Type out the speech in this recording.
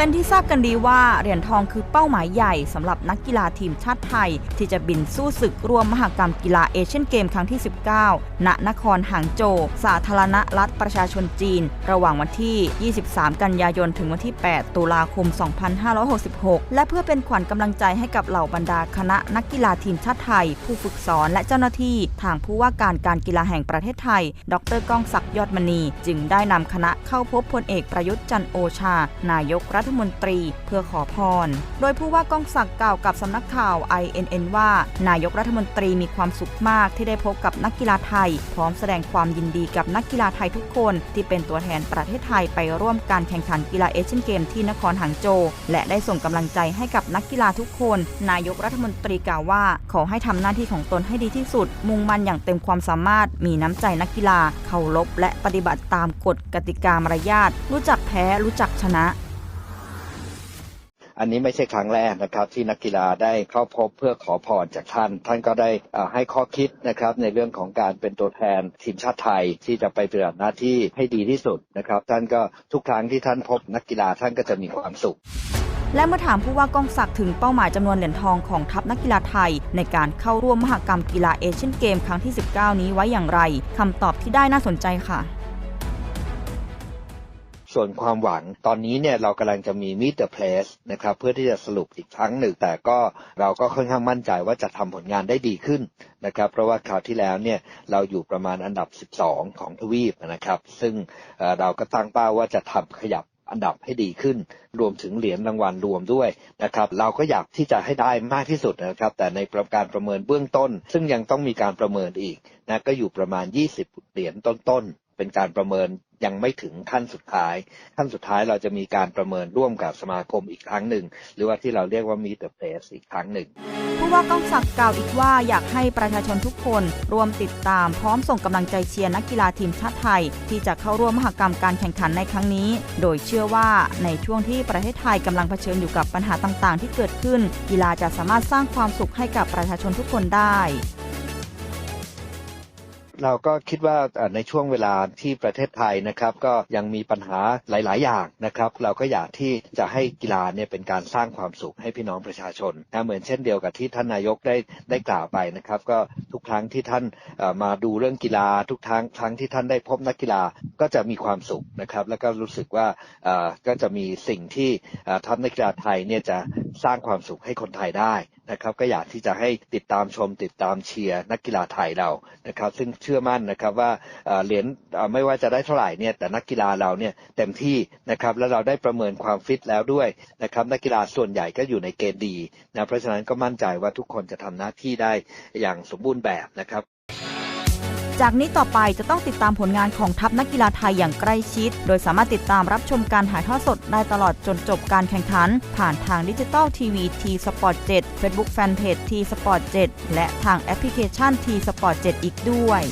เป็นที่ทราบกันดีว่าเหรียญทองคือเป้าหมายใหญ่สำหรับนักกีฬาทีมชาติไทย ที่จะบินสู้ศึกรวมมหกรรมกีฬาเอเชียนเกมครั้งที่ 19 ณ นครหางโจวสาธารณรัฐประชาชนจีน ระหว่างวันที่ 23 กันยายน ถึงวันที่ 8 ตุลาคม 2566 และเพื่อเป็นขวัญกำลังใจให้กับเหล่าบรรดาคณะนักกีฬาทีมชาติไทย ผู้ฝึกสอนและเจ้าหน้าที่ ทางผู้ว่าการการกีฬาแห่งประเทศไทย ดรก้องศักดิ์ยอดมณี จึงได้นำคณะเข้าพบพลเอกประยุทธ์จันโอชา นายกรัฐมนตรี เพื่อขอพร โดยผู้ว่ากองศักดิ์กล่าวกับสำนักข่าว INN ว่า นายกรัฐมนตรีมีความสุขมากที่ได้พบกับนักกีฬาไทย พร้อมแสดงความยินดีกับนักกีฬาไทยทุกคน ที่เป็นตัวแทนประเทศไทยไปร่วมการแข่งขันกีฬาเอเชียนเกมที่นครหางโจวและได้ส่งกำลังใจให้กับนักกีฬาทุกคน นายกรัฐมนตรีกล่าวว่า ขอให้ทำหน้าที่ของตนให้ดีที่สุด มุ่งมั่นอย่างเต็มความสามารถ มีน้ำใจนักกีฬา เคารพและปฏิบัติตามกฎกติกามารยาทรู้จักแพ้รู้จักชนะ อันนี้ไม่ใช่ครั้งแรกนะครับ ที่นักกีฬาได้เข้าพบเพื่อขอพรจากท่าน ท่านก็ได้อ่าให้ข้อคิดนะครับในเรื่องของการเป็นตัวแทนทีมชาติไทยที่จะไปปฏิบัติหน้าที่ให้ดีที่สุดนะครับ ท่านก็ทุกครั้งที่ท่านพบนักกีฬาท่านก็จะมีความสุขและเมื่อถามผู้ว่าก้องศักดิ์ถึงเป้าหมายจำนวนเหรียญทองของทัพนักกีฬาไทย ในการเข้าร่วมมหกรรมกีฬาเอเชียนเกมครั้งที่ 19 นี้ไว้อย่างไรคำตอบที่ได้น่าสนใจค่ะ ส่วนความหวังตอนนี้เนี่ยเรากำลังจะมี Meet the Place นะครับเพื่อที่จะสรุปอีกครั้งหนึ่ง แต่ก็เราก็ค่อนข้างมั่นใจว่าจะทำผลงานได้ดีขึ้นนะครับเพราะว่าคราวที่แล้วเนี่ยเราอยู่ประมาณอันดับ 12 ของทวีปนะครับ ซึ่งเเราก็ตั้งเป้าว่าจะทำขยับอันดับให้ดีขึ้น รวมถึงเหรียญรางวัลรวมด้วยนะครับ เราก็อยากที่จะให้ได้มากที่สุดนะครับ แต่ในประการประเมินเบื้องต้น ซึ่งยังต้องมีการประเมินอีกนะก็อยู่ประมาณ 20 เหรียญต้นๆ เป็นการประเมินยังไม่ถึงขั้นสุดท้าย ขั้นสุดท้ายเราจะมีการประเมินร่วมกับสมาคมอีกครั้งหนึ่ง หรือว่าที่เราเรียกว่ามีเตอร์เพลสอีกครั้งหนึ่งผู้ว่าก้องศักดิ์กล่าวอีกว่าอยากให้ประชาชนทุกคนร่วมติดตาม พร้อมส่งกำลังใจเชียร์นักกีฬาทีมชาติไทย ที่จะเข้าร่วมมหกรรมการแข่งขันในครั้งนี้ โดยเชื่อว่าในช่วงที่ประเทศไทยกำลังเผชิญอยู่กับปัญหาต่างๆ ที่เกิดขึ้น กีฬาจะสามารถสร้างความสุขให้กับประชาชนทุกคนได้ เราก็คิดว่าในช่วงเวลาที่ประเทศไทยนะครับ ก็ยังมีปัญหาหลาย ๆ อย่างนะครับ เราก็อยากที่จะให้กีฬาเนี่ยเป็นการสร้างความสุขให้พี่น้องประชาชนนะเหมือนเช่นเดียวกับที่ท่านนายกได้ได้กล่าวไปนะครับ ก็ทุกครั้งที่ท่านมาดูเรื่องกีฬาทุกครั้งครั้งที่ท่านได้พบนักกีฬาก็จะมีความสุขนะครับ แล้วก็รู้สึกว่าก็จะมีสิ่งที่เอ่อทัพนักกีฬาไทยเนี่ยจะสร้างความสุขให้คนไทยได้ นะครับก็อยากที่จะให้ติดตามชม ติดตามเชียร์นักกีฬาไทยเรานะครับซึ่งเชื่อมั่นนะครับว่าเหรียญไม่ว่าจะได้เท่าไหร่เนี่ยแต่นักกีฬาเราเนี่ยเต็มที่นะครับแล้วเราได้ประเมินความฟิตแล้วด้วยนะครับนักกีฬาส่วนใหญ่ก็อยู่ในเกณฑ์ดีนะเพราะฉะนั้นก็มั่นใจว่าทุกคนจะทำหน้าที่ได้อย่างสมบูรณ์แบบนะครับ จากนี้ต่อไปจะต้องติดตามผลงานของทัพนักกีฬาไทยอย่างใกล้ชิด โดยสามารถติดตามรับชมการถ่ายทอดสดได้ตลอดจนจบการแข่งขัน ผ่านทางดิจิตอลทีวีทีสปอร์ตเจ็ดเฟซบุ๊กแฟนเพจทีสปอร์ตเจ็ดและทางแอปพลิเคชันทีสปอร์ตเจ็ดอีกด้วย